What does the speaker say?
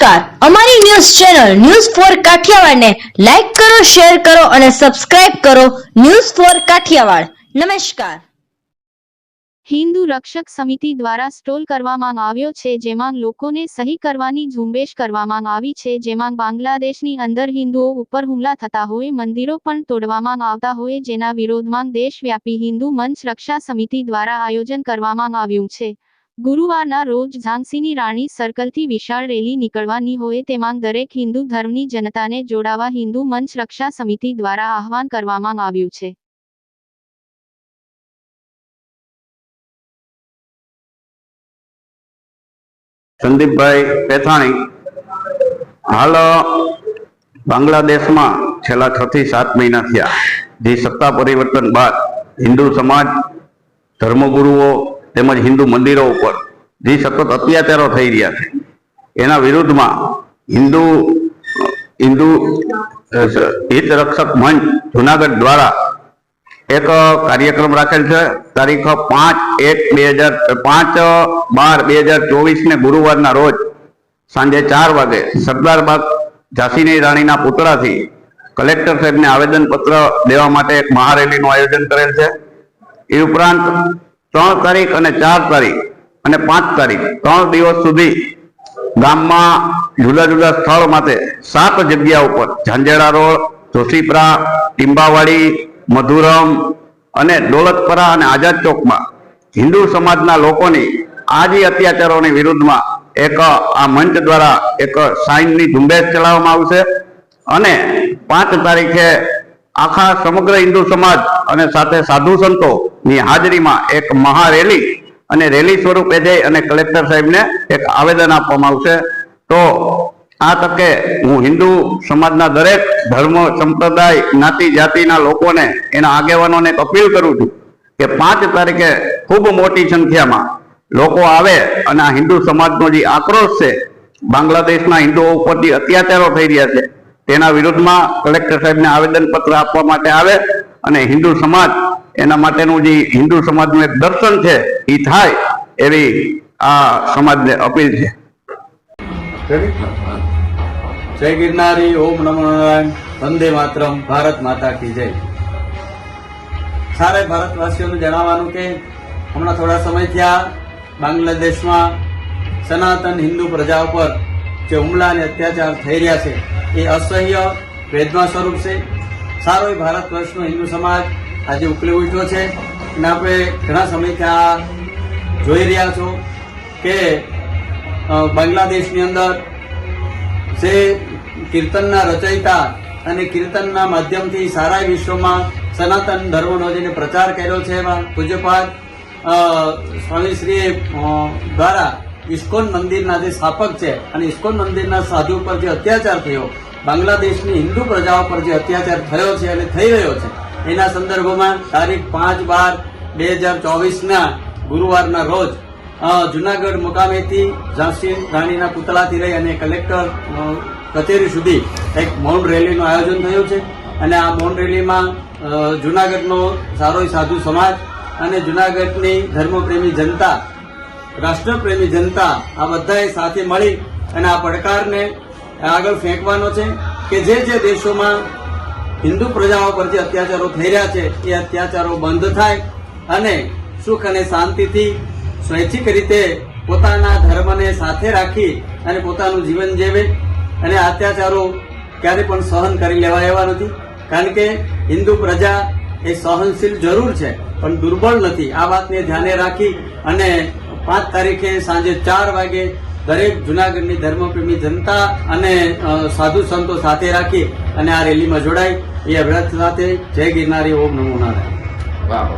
નમસ્કાર. અમારી news channel news four કાઠિયાવાડને લાઈક કરો, શેર કરો અને સબસ્ક્રાઇબ કરો ન્યૂઝ ફોર કાઠિયાવાડ. નમસ્કાર. હિન્દુ રક્ષક સમિતિ દ્વારા સ્ટોલ કરવામાં આવ્યો છે, જેમાં લોકોને સહી કરવાની ઝુંબેશ કરવામાં આવી છે, જેમાં બાંગ્લાદેશની અંદર હિન્દુઓ ઉપર હુમલા થતા હોય, મંદિરો પણ તોડવામાં આવતા હોય, જેના વિરોધમાં દેશવ્યાપી હિન્દુ મંચ રક્ષા સમિતિ દ્વારા આયોજન કરવામાં આવ્યું છે. ગુરુવારના રોજ ઝાંસીની રાણી સર્કલથી વિશાળ રેલી નીકળવાની હોય તેમાં દરેક હિન્દુ ધર્મની જનતાને જોડાવા હિન્દુ મંચ રક્ષા સમિતિ દ્વારા આહવાન કરવામાં આવ્યું છે. સંદીપભાઈ પેથાણી, હાલ, બાંગ્લાદેશમાં છેલ્લા છ થી સાત મહિના થયા. જે સત્તા પરિવર્તન બાદ હિન્દુ સમાજ, ધર્મગુરુઓ તેમજ હિન્દુ મંદિરો ઉપર. જે સતત અત્યાચારો થઈ રહ્યા છે. એના વિરુદ્ધમાં હિન્દુ હિન્દુ હિતરક્ષક હિત રક્ષક મંચ જુનાગઢ દ્વારા એક કાર્યક્રમ રાખેલ છે. તારીખ પાંચ એક બે હજાર, પાંચ બાર બે હજાર ચોવીસને ગુરુવારના રોજ સાંજે ચાર વાગે સરદાર બાગ ઝાંસીની રાણીના પુતળાથી કલેક્ટર સાહેબને આવેદનપત્ર દેવા માટે એક મહારેલીનું આયોજન કરેલ છે. એ ઉપરાંત ત્રણ તારીખ અને ચાર તારીખ અને પાંચ તારીખ, ત્રણ દિવસ સુધી ગામમાં જુદા જુદા સ્થળ માટે સાત જગ્યા ઉપર, ઝાંઝેડા રોડ, જોશીપરા, ટીંબાવાડી, મધુરમ અને દોલતપરા અને આઝાદ ચોકમાં હિન્દુ સમાજના લોકોની આજી અત્યાચારોની વિરુદ્ધમાં એક આ મંચ દ્વારા એક સાઇનની ઝુંબેશ ચલાવવામાં આવશે અને પાંચ તારીખે આખા સમગ્ર હિન્દુ સમાજ અને સાથે સાધુ સંતોની હાજરીમાં એક મહારેલી અને રેલી સ્વરૂપે જઈ અને કલેક્ટર સાહેબને એક આવેદન આપવામાં આવશે. તો આ તકે હું હિન્દુ સમાજના દરેક ધર્મ, સંપ્રદાય, જ્ઞાતિ, જાતિના લોકોને એના આગેવાનોને અપીલ કરું છું કે પાંચ તારીખે ખૂબ મોટી સંખ્યામાં લોકો આવે અને આ હિન્દુ સમાજનો જે આક્રોશ છે, બાંગ્લાદેશના હિન્દુઓ ઉપર જે અત્યાચારો થઈ રહ્યા છે, તેના વિરુદ્ધમાં કલેક્ટર સાહેબને આવેદનપત્ર આપવા માટે આવે અને હિન્દુ સમાજ એના માટેનું જે હિન્દુ સમાજનું એક દર્શન છે એ થાય એવી આ સમાજને અપીલ છે. જય ગિરનારી, ઓમ નમો નારાયણ, વંદે માતરમ, ભારત માતા કી જય. સારા ભારતવાસીઓને જણાવવાનું કે હમણાં થોડા સમય થયા બાંગ્લાદેશમાં સનાતન હિન્દુ પ્રજા ઉપર જે હુમલા અને અત્યાચાર થઈ રહ્યા છે, એ અસહ્ય, વેદના સ્વરૂપ છે. સારો ભારત વર્ષનો હિન્દુ સમાજ આજે ઉકલી ઉઠ્યો છે અને આપણે ઘણા સમયથી આ જોઈ રહ્યા છો કે બાંગ્લાદેશની અંદર જે કીર્તનના રચયિતા અને કીર્તનના માધ્યમથી સારા વિશ્વમાં સનાતન ધર્મનો જેને પ્રચાર કર્યો છે એમાં પૂજ્યપાદ સ્વામીશ્રીએ દ્વારા ઇસ્કોન મંદિરના જે સ્થાપક છે અને ઇસ્કોન મંદિરના સાધુ પર જે અત્યાચાર થયો, બાંગ્લાદેશની હિન્દુ પ્રજાઓ પર જે અત્યાચાર થયો છે અને થઈ રહ્યો છે એના સંદર્ભમાં તારીખ પાંચ બાર બે હજાર ચોવીસના ગુરુવારના રોજ જુનાગઢ મુકામેથી ઝાંસી રાણીના પુતળાથી રહી અને કલેક્ટર કચેરી સુધી એક મૌન રેલીનું આયોજન થયું છે. અને આ મૌન રેલીમાં જુનાગઢનો સારો સાધુ સમાજ અને જુનાગઢની ધર્મપ્રેમી જનતા, રાષ્ટ્રપ્રેમી જનતા આ બધાએ સાથે મળી અને આ પડકારને આગળ ફેંકવાનો છે કે જે જે દેશોમાં હિન્દુ પ્રજાઓ પર જે અત્યાચારો થઈ રહ્યા છે, એ અત્યાચારો બંધ થાય અને સુખ અને શાંતિથી સ્વૈચ્છિક રીતે પોતાના ધર્મને સાથે રાખી અને પોતાનું જીવન જીવે અને અત્યાચારો ક્યારે પણ સહન કરી લેવા એવા નથી. કારણ કે હિન્દુ પ્રજા એ સહનશીલ જરૂર છે, પણ દુર્બળ નથી. આ વાતને ધ્યાને રાખી અને પાંચ તારીખે સાંજે ચાર વાગે દરેક જુનાગઢની ધર્મપ્રેમી જનતા અને સાધુ સંતો સાથે રાખી અને આ રેલીમાં જોડાય એ અભ્યાસ સાથે જય ગિરનારી ઓમ નમો નારાયણ. વાહ